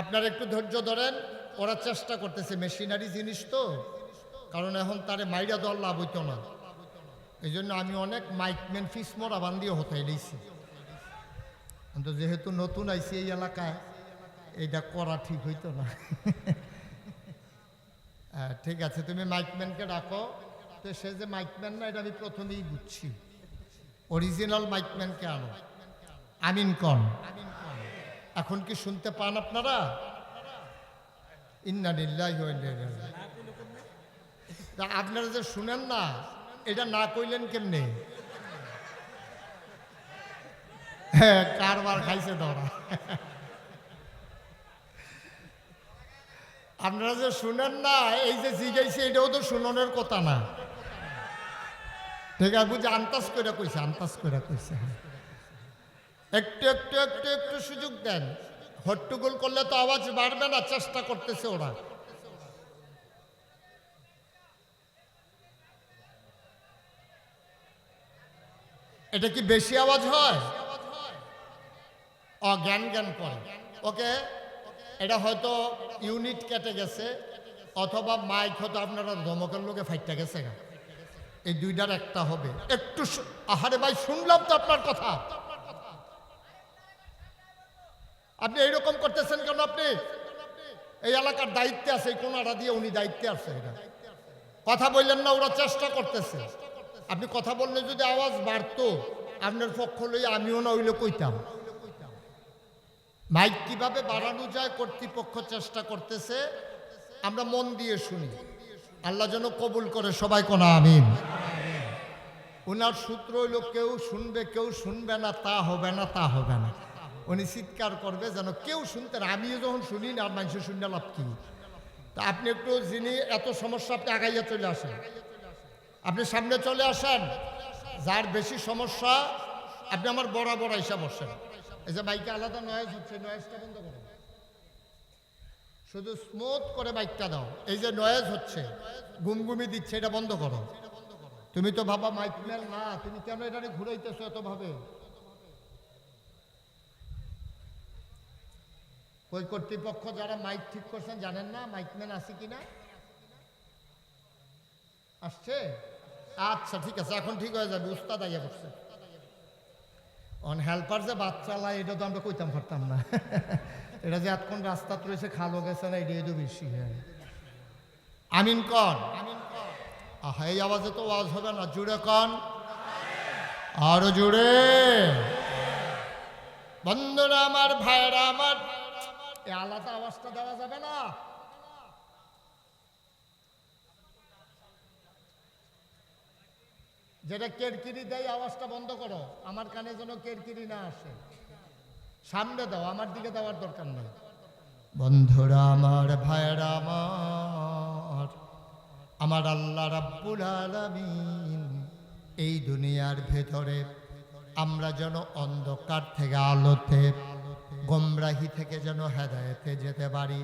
আপনারা একটু ধৈর্য ধরেন ওরা চেষ্টা করতেছে মেশিনারি জিনিস তো। কারণ এখন তারে মাইরা দল লাভ হইতো না। এই জন্য আমি অনেক মাইকম্যান ফিস মরা বান্দিও হতাই দিয়েছি কিন্তু যেহেতু নতুন আইছি এই এলাকায়, এইটা করা ঠিক হইতো না। ঠিক আছে, তুমি মাইকম্যানকে ডাকো। তো সে যে মাইকম্যান না, এটা আমি প্রথমেই বুঝছি। অরিজিনাল মাইকম্যানকে আনো। আমিন কন। এখন কি শুনতে পান আপনারা? ইন্নানিল্লাহি আপনারা যে শুনেন না, এটা না কইলেন কেমনে? হ্যাঁ কারবার খাইছে ধরা আপনারা যে শুনেন না, এই যে জিগাইছে, এটাও তো শুননের কথা না। ঠিক আছে, বুঝে আন্তাজ করে কইছে, আন্তাজ করে কইছে। একটু একটু একটু একটু সুযোগ দেন। হট্টগোল করলে তো আওয়াজ বাড়বে না, চেষ্টা করতেছে ওরা। এটা কি বেশি আওয়াজ হয়? ও জ্ঞান জ্ঞান করে। ওকে, এটা হয়তো ইউনিট কেটে গেছে, অথবা মাইক হয়তো আপনারা দমকের লোকে ফাইটটা গেছে এই দুইটার একটা হবে। একটু আহারে ভাই, শুনলাম তো আপনার কথা। আপনি এইরকম করতেছেন কেন আপনি? এই এলাকার দায়িত্বে আছে, এই কোনাটা দিয়ে উনি দায়িত্বে আছে কথা বললেন না, ওরা চেষ্টা করতেছে। আপনি কথা বললে যদি আওয়াজ বাড়তো, আপনার পক্ষ লই আমিও না হইলে কইতাম। মাইক কীভাবে বাড়ানো যায়, কর্তৃপক্ষ চেষ্টা করতেছে, আমরা মন দিয়ে শুনি। আল্লাহ যেন কবুল করে সবাই কোনা আমিন। ওনার সূত্র হইল, কেউ শুনবে কেউ শুনবে না, তা হবে না, তা হবে না। উনি চিৎকার করবে যেন কেউ শুনতে আমিও যখন শুনি না মানুষ শুনতে লাভ কি? তা আপনি একটু যিনি এত সমস্যা, আপনি আগাইয়া চলে আসেন। আপনি সামনে চলে আসেন, যার বেশি সমস্যা, আপনি আমার বরাবর এসে বসেন। এই যে বাইকে আলাদা নয়েজ হচ্ছে নয়েজটা বন্ধ করুন শুধু স্মুথ করে বাইকটা দাও। এই যে নয়েজ হচ্ছে, গুমগুমি দিচ্ছে, এটা বন্ধ করো। তুমি তো ভাবা মাইকম্যান না, তুমি কেন এটা ঘুরাইতেছো এত কই কর্তৃপক্ষ যারা মাইক ঠিক করছেন জানেন না? মাইকম্যান আছে কিনা আসছে? আচ্ছা ঠিক আছে, এখন ঠিক হয়ে যাবে, উস্তাদ আইয়া করছে অন হেল্পার যে বাচ্চা লাই, এটা তো আমরা কইতাম পারতাম না। এটা যে এতক্ষণ রাস্তা রয়েছে খালো গেছে না, এটাই তো বেশি হ্যাঁ। আমিন কন আহা, এই আওয়াজে তো আওয়াজ হবে না, জুড়ে কন। আরও জুড়ে। বন্ধুরা, আমার ভাইরা এ আলাদা আওয়াজটা দেওয়া যাবে না। যেটা কেরকিরি দেয় আওয়াজটা বন্ধ করো। আমার কানে যেন কেরকিরি না আসে। সামনে দাও, আমার দিকে দেওয়ার দরকার নেই। বন্ধুরা আমার ভাইরা আমার আমার আল্লাহ রাব্বুল আলামিন, এই দুনিয়ার ভেতরে আমরা যেন অন্ধকার থেকে আলোতে গোমরাহি থেকে যেন হেদায়েতে যেতে পারি।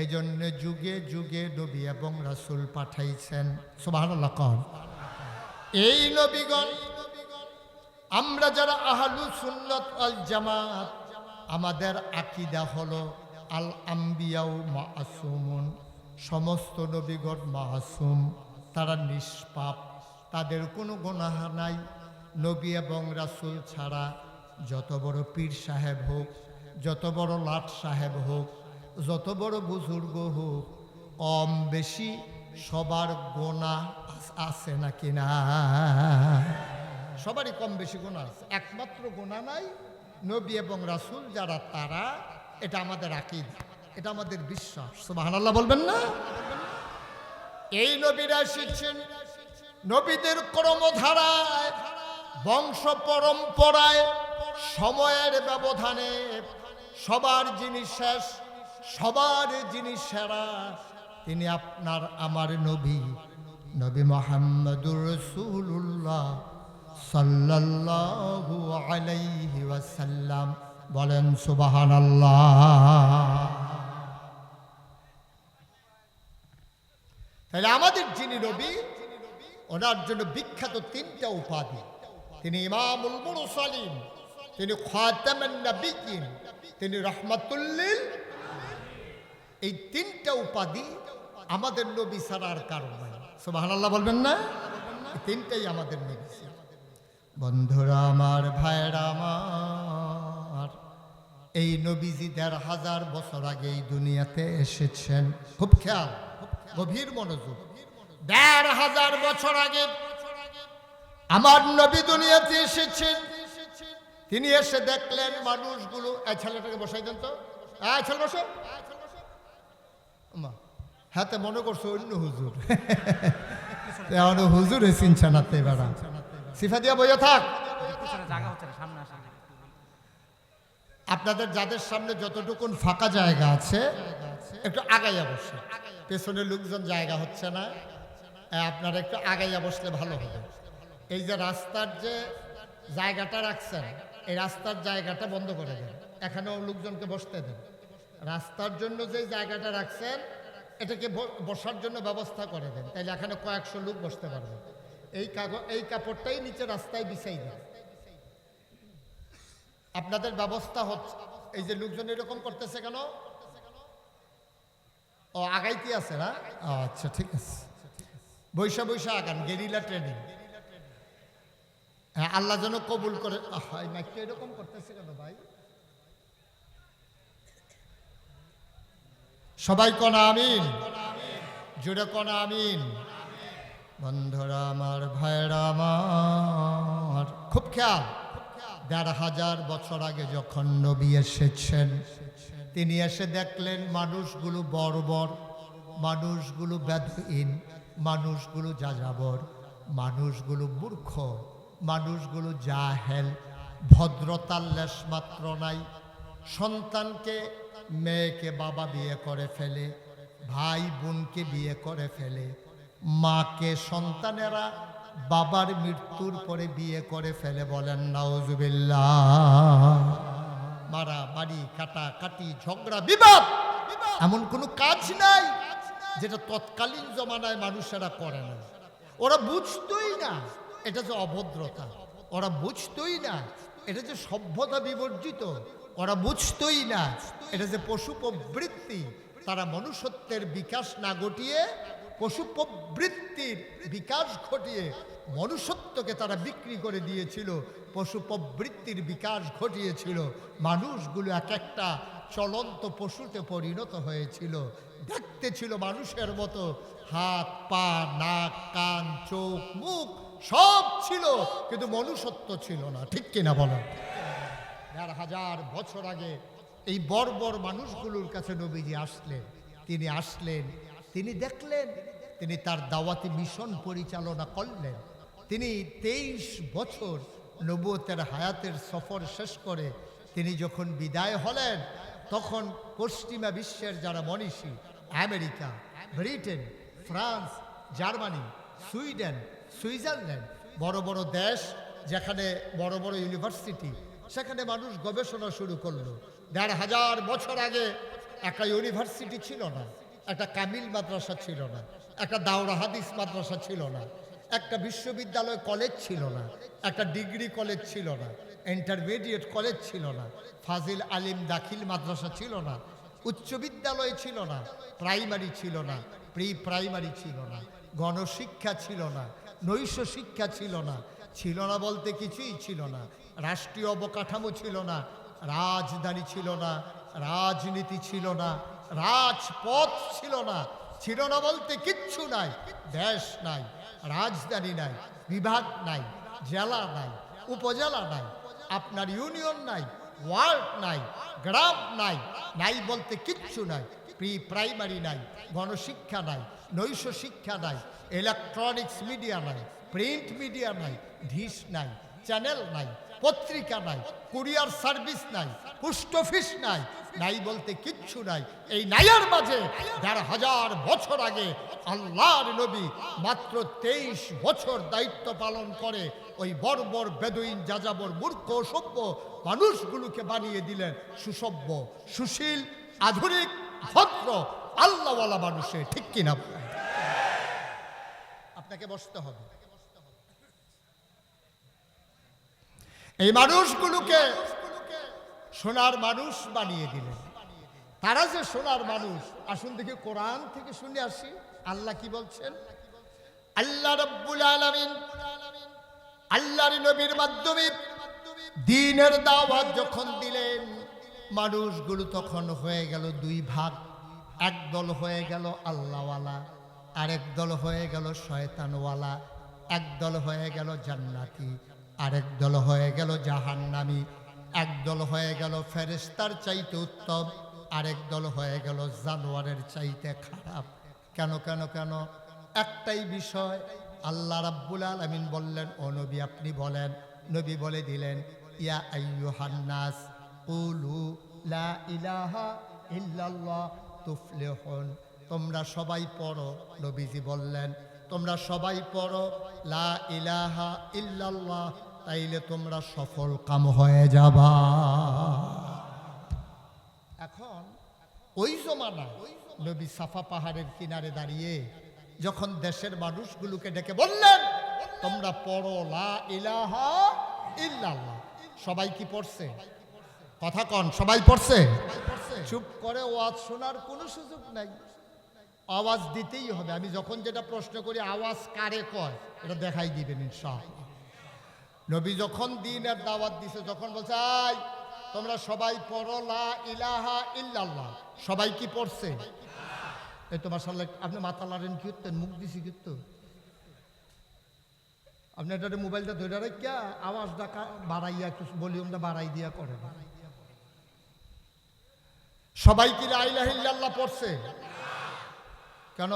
এই জন্য যুগে যুগে নবী এবং রাসূল পাঠাইছেন। সুবহানাল্লাহ, কন। এই নবীগণ, আমরা যারা আহলু সুন্নত আল জামাত, আমাদের আকিদা হলো আল আম্বিয়াও মাসুমুন। সমস্ত নবীগণ মাসুম, তারা নিষ্পাপ, তাদের কোনো গোনাহ নাই। নবী এবং রাসূল ছাড়া যত বড় পীর সাহেব হোক যত বড় লাট সাহেব হোক, যত বড় বুজুর্গ হোক, কম বেশি সবার গোনা আছে নাকি না? সবারই কম বেশি গোনা আছে। একমাত্র গোনা নাই, নবী এবং রাসুল যারা তারা, এটা আমাদের আকিদ, এটা আমাদের বিশ্বাস। সুবহানাল্লাহ বলবেন না? এই নবীরা এসেছেন নবীদের ক্রমধারায়, বংশ পরম্পরায়, সময়ের ব্যবধানে সবার জিনিস শেষ, সবার জিনিস সেরা। তিনি আপনার, আমার নবী নবী মোহাম্মদুর রসুল্লাহ সাল্লাল্লাহু আলাইহি ওয়াসাল্লাম। বলেন, সুবহানাল্লাহ। তাহলে আমাদের যিনি নবী, ওনার জন্য বিখ্যাত তিনটা উপাধি। তিনি ইমামুল মুরসালিন তিনি খাতামান নবিয়িন তিনি রহমাতুল্লিল। এই তিনটা উপাধি আমাদের নবী ছাড়া আর কারণ নাই। বলবেন না? তিনটাই আমাদের নবী বন্ধুরা আমার ভাইরা আমার, এই নবীজি দেড় হাজার বছর আগে এই দুনিয়াতে এসেছেন। খুব খেয়াল, গভীর মনোযোগ। দেড় হাজার বছর আগে আমার নবী দুনিয়াতে এসেছেন। তিনি এসে দেখলেন মানুষগুলো ছেলেটাকে বসাই দেন তো। এই ছেলে বসো। হাতে মনে করছ অন্য হুজুর। এখন হুজুরে চিনছে না তে বেড়া। সিফা দিয়া বইয়া থাক। আপনাদের যাদের সামনে যতটুকুন ফাঁকা জায়গা আছে একটু আগাইয়া বসে। পেছনে লোকজন জায়গা হচ্ছে না। আপনারা একটু আগাইয়া বসলে ভালো হবে। এই যে রাস্তার যে জায়গাটা রাখছেন এই রাস্তার জায়গাটা বন্ধ করে দেন। এখানেও লোকজনকে বসতে দেন। রাস্তার জন্য যে জায়গাটা রাখছেন, এটাকে বসার জন্য ব্যবস্থা করে দেন। তাইলে এখানে কয়েকশো লোক বসতে পারবে। এই কাগজ এই কাপড়টাই নিচে রাস্তায় বিছাই দেন। আপনাদের ব্যবস্থা হচ্ছে। এই যে লোকজন এরকম করতেছে কেন? ও, আগাইতে আছে না? আচ্ছা ঠিক আছে। বৈশা বৈশা আগান, গেরিলা ট্রেনিং। হ্যাঁ আল্লাহ যেন কবুল করে। আহা, এই মাইকটা এরকম করতেছে কেন ভাই? সবাই কনা আমিন? জুড়ে কনা আমিন? বন্ধুরা আমার ভাইরা আমার খুব খেয়াল। দেড় হাজার বছর আগে যখন নবী এসেছেন তিনি এসে দেখলেন মানুষগুলো বর্বর মানুষগুলো ব্যাধহীন মানুষগুলো যাযাবর মানুষগুলো মূর্খ। মানুষগুলো জাহেল, ভদ্রতার লেশ মাত্র নাই। সন্তানকে, মেয়েকে বাবা বিয়ে করে ফেলে, ভাই বোনকে বিয়ে করে ফেলে, মাকে, সন্তানেরা বাবার মৃত্যুর পরে বিয়ে করে ফেলে বলেন, নাউজুবিল্লাহ। মারা, বাড়ি, কাটা, কাটি, ঝগড়া, বিবাদ এমন কোনো কাজ নাই যেটা তৎকালীন জমানায় মানুষেরা করে না ওরা বুঝতোই না। এটা যে অভদ্রতা, ওরা বুঝতোই না। এটা যে সভ্যতা বিবর্জিত, ওরা বুঝতোই না। এটা যে পশু প্রবৃত্তি তারা মনুষ্যত্বের বিকাশ না ঘটিয়ে পশু প্রবৃত্তির বিকাশ ঘটিয়ে মনুষ্যত্বকে তারা বিক্রি করে দিয়েছিল পশু প্রবৃত্তির বিকাশ ঘটিয়েছিল। মানুষগুলো এক একটা চলন্ত পশুতে পরিণত হয়েছিল। দেখতে ছিল মানুষের মতো। হাত, পা, নাক, কান, চোখ, মুখ, সব ছিল, কিন্তু মনুষ্যত্ব ছিল না। ঠিক কিনা বলেন? দেড় হাজার বছর আগে এই বর্বর মানুষগুলোর কাছে নবীজি আসলেন। তিনি আসলেন, তিনি দেখলেন, তিনি তার দাওয়াতি মিশন পরিচালনা করলেন। তিনি তেইশ বছর নবুয়তের হায়াতের সফর শেষ করে তিনি যখন বিদায় হলেন তখন পশ্চিমা বিশ্বের যারা মনীষী, America, Britain, France, Germany, Sweden, Switzerland, বড় বড় দেশ, যেখানে বড় বড় ইউনিভার্সিটি, সেখানে মানুষ গবেষণা শুরু করল। দেড় হাজার বছর আগে একটা ইউনিভার্সিটি ছিল না, একটা কামিল মাদ্রাসা ছিল না, একটা দাওরা হাদিস মাদ্রাসা ছিল না। একটা বিশ্ববিদ্যালয় কলেজ ছিল না একটা ডিগ্রি কলেজ ছিল না ইন্টারমিডিয়েট কলেজ ছিল না ফাজিল আলিম দাখিল মাদ্রাসা ছিল না উচ্চ বিদ্যালয় ছিল না প্রাইমারি ছিল না প্রি প্রাইমারি ছিল না গণশিক্ষা ছিল না নৈশ শিক্ষা ছিল না ছিল না বলতে কিছুই ছিল না রাষ্ট্রীয় অবকাঠামো ছিল না রাজধানী ছিল না রাজনীতি ছিল না রাজপথ ছিল না ছিল না বলতে কিচ্ছু নাই দেশ নাই রাজধানী নাই, বিভাগ নাই, জেলা নাই, উপজেলা নাই, আপনার ইউনিয়ন নাই, ওয়ার্ড নাই, গ্রাম নাই নাই বলতে কিচ্ছু নাই, প্রি প্রাইমারি নাই, গণশিক্ষা নাই, নৈশ শিক্ষা নাই ইলেকট্রনিক্স মিডিয়া নাই প্রিন্ট মিডিয়া নাই ডিশ নাই চ্যানেল নাই, পত্রিকা নাই কুরিয়ার সার্ভিস নাই পোস্ট অফিস নাই নাই বলতে কিচ্ছু নাই এই নাইয়ার মাঝে দেড় হাজার বছর আগে আল্লাহর নবী মাত্র তেইশ বছর দায়িত্ব পালন করে, ওই বর্বর বেদুইন যাযাবর মূর্খ সভ্য মানুষগুলোকে বানিয়ে দিলেন সুসভ্য, সুশীল, আধুনিক, ভদ্র, আল্লাহওয়ালা মানুষে ঠিক কিনা? আপনাকে বসতে হবে এই মানুষগুলোকে সোনার মানুষ বানিয়ে দিলেন। তারা যে সোনার মানুষ, আসুন দেখি কোরআন থেকে শুনে আসি। আল্লাহ কি বলছেন? আল্লাহ রব্বুল আলামিন, আল্লাহর নবীর মাধ্যমে দিনের দাওয়াত যখন দিলেন, মানুষগুলো তখন হয়ে গেল দুই ভাগ। এক দল হয়ে গেল আল্লাহওয়ালা, আরেক দল হয়ে গেল শয়তানওয়ালা এক দল হয়ে গেল জান্নাতি, আরেক দল হয়ে গেল জাহান্নামি। এক দল হয়ে গেল ফেরেস্তার চাইতে উত্তম, আরেক দল হয়ে গেল জানোয়ারের চাইতে খারাপ। কেন কেন কেন? একটাই বিষয়, আল্লাহ রাব্বুল আলামিন বললেন, ও নবী, আপনি বলেন। নবী বলে দিলেন, ইয়া আইয়ুহান্নাস, কুলু লা ইলাহা ইল্লাল্লাহ তুফলিহুন। তোমরা সবাই পড়ো, নবীজি বললেন, তোমরা সবাই পড়ো, লা ইলাহা ইল্লাল্লাহ তাইলে তোমরা সফল কাম হয়ে যাবা। এখন ওই জমানা নবী সাফা পাহাড়ের কিনারে দাঁড়িয়ে যখন দেশের মানুষগুলোকে ডেকে বললেন, তোমরা পড়ো, লা ইলাহা ইল্লাল্লাহ। সবাই কি পড়ছে? কথা কন, সবাই পড়ছে? চুপ করে ওয়াজ শোনার কোনো সুযোগ নাই। আওয়াজ দিতেই হবে। আমি যখন যেটা প্রশ্ন করি, আওয়াজ কারে কয়? এটা দেখাই দিবেন ইনশাআল্লাহ। নবী যখন দিনের দাওয়াত দিছে, যখন বলছে তোমরা সবাই পড়ো, লা ইলাহা ইল্লাল্লাহ। সবাই কি পড়ছে? এই তোমার সাল্লাহ আপনি মাথা লাড়েন কি করতেন? মুখ দিছি কিন্তু আপনি এটা মোবাইলটা ধরে রাখিয়া আওয়াজটা কা- বাড়াইয়া একটু ভলিউমটা বাড়াই দিয়া করেন। সবাই কি লা ইলাহা ইল্লাল্লাহ পড়ছে? কেন?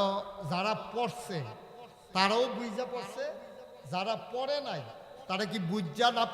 যারা পড়ছে, তারাও বুঝা পড়ছে, যারা পড়ে নাই তারা কি বুঝা না